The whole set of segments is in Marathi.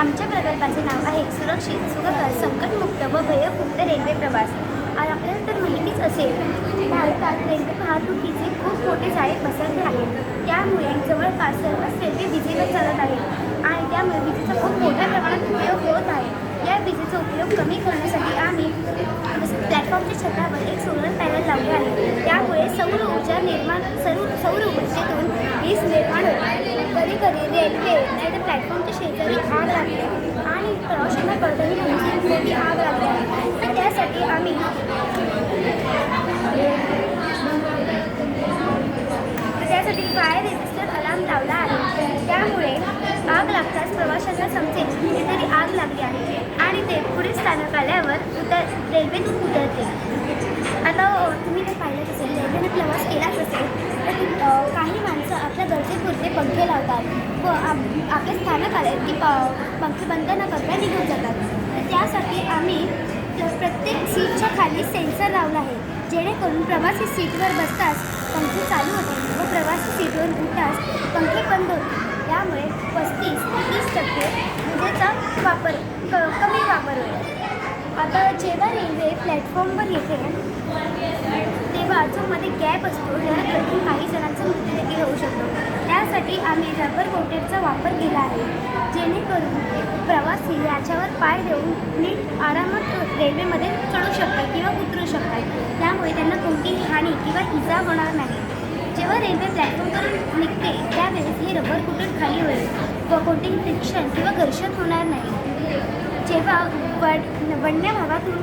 आमच्या प्रकल्पाचे नाव आहे सुरक्षित सुखकर संकटमुक्त व भयमुक्त रेल्वे प्रवास. आणि आपल्याला तर माहितीच असेल भारतात रेल्वे वाहतुकीचे खूप मोठे जाळे पसरले आहेत. त्यामुळे जवळपास सर्वच रेल्वे विजेवर चालत आहेत आणि त्यामुळे विजेचा खूप मोठ्या प्रमाणात उपयोग होत आहे. या विजेचा उपयोग कमी करण्यासाठी आम्ही प्लॅटफॉर्मच्या छतावर एक सोलर पॅनल लावले आहे. त्यामुळे सौर ऊर्जा निर्माण सौर सौर ऊर्जेतून वीज निर्माण होते कधी रेल्वे नाही तर प्लॅटफॉर्मच्या शेजारी आग लागते आणि प्रवाशांना कळतही नाही मोठी आग लागली. तर त्यासाठी आम्ही त्यासाठी फायर रेजिस्टर अलार्म लावला आहे. त्यामुळे आग लागताच प्रवाशांना समजेल कुठेतरी आग लागली आहे. आणि ते पुढे स्थानक आल्यावर उतर रेल्वेतून उतरते आता तुम्ही ते पाहिलं असेल रेल्वेने प्रवास केलाच असेल तर ती, अ, काही माणसं आपल्या गरजेपुरते पंखे लावतात व आप आपले स्थानक आले की प पंखे बंद न करता निघून जातात. त्यासाठी आम्ही प्रत्येक सीटच्या खाली सेन्सर लावला आहे. जेणेकरून प्रवासी सीटवर बसताच पंखे चालू होते व प्रवासी सीटवर उठताच पंखे बंद होते त्यामुळे पस्तीस ते तीस टक्के विजेचा वापर क कमी वापर होईल आता जेव्हा रेल्वे प्लॅटफॉर्मवर येते तेव्हा जो मध्ये गॅप असतो. त्याकडून काही जणांचा मृत्यू देखील होऊ शकतो. त्यासाठी आम्ही रबर बोटेटचा वापर केला आहे. जेणेकरून प्रवासी याच्यावर पाय देऊन नीट आरामात रेल्वेमध्ये चढू शकतात किंवा उतरू शकतात. त्यामुळे त्यांना कोणतीही हानी किंवा इजा होणार नाही. जेव्हा रेल्वे प्लॅटफॉर्मवरून निघते त्यावेळेस हे रबर कोटेड खाली होईल व कोणतेही फ्रिक्शन किंवा घर्षण होणार नाही. जेव्हा वड वन्य भागातून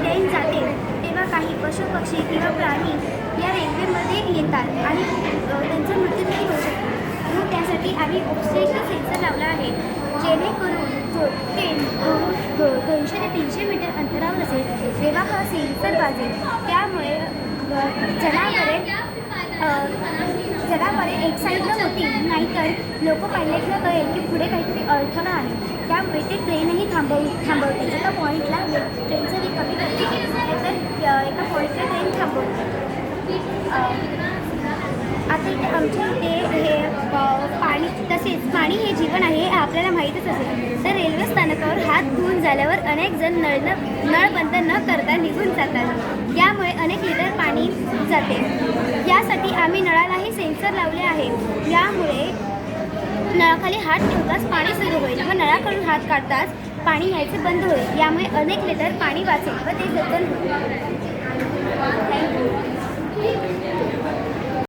ट्रेन जाते तेव्हा काही पशु पक्षी किंवा प्राणी या रेल्वेमध्ये येतात आणि अ, त्यांचा मृत्यूदेखील होऊ शकतो म्हणून त्यासाठी विशेष सेन्सर लावला आहे जेणेकरून जो ट्रेन दोनशे ते तीनशे मीटर अंतरावर असेल. तेव्हा हा सेन्सर वाजेल त्यामुळे जनावरे जनावरे एक साईडला होती नाहीतर लोक पायलटला कळेल की पुढे काहीतरी अडथळा आहे. त्यामुळे ते ट्रेनही थांबव थांबवते एका पॉईंटला ट्रेनचं वेग कमी करते नाहीतर एका पॉईंटला ट्रेन थांबवते आता आमच्या इथे हे तसेच पाणी हे जीवन आहे हे आपल्याला माहीतच असेल. तर रेल्वे स्थानकावर हात धुवून झाल्यावर अनेक जण नळ नळ बंद न करता निघून जातात. यामुळे अनेक लिटर पाणी जाते. यासाठी आम्ही नळालाही सेन्सर लावले आहे. यामुळे नळाखाली हात ठेवताच पाणी सुरू होईल. व नळाकडून हात काढताच पाणी यायचे बंद होईल. यामुळे अनेक लिटर पाणी वाचेल व ते जतन होईल. थँक्यू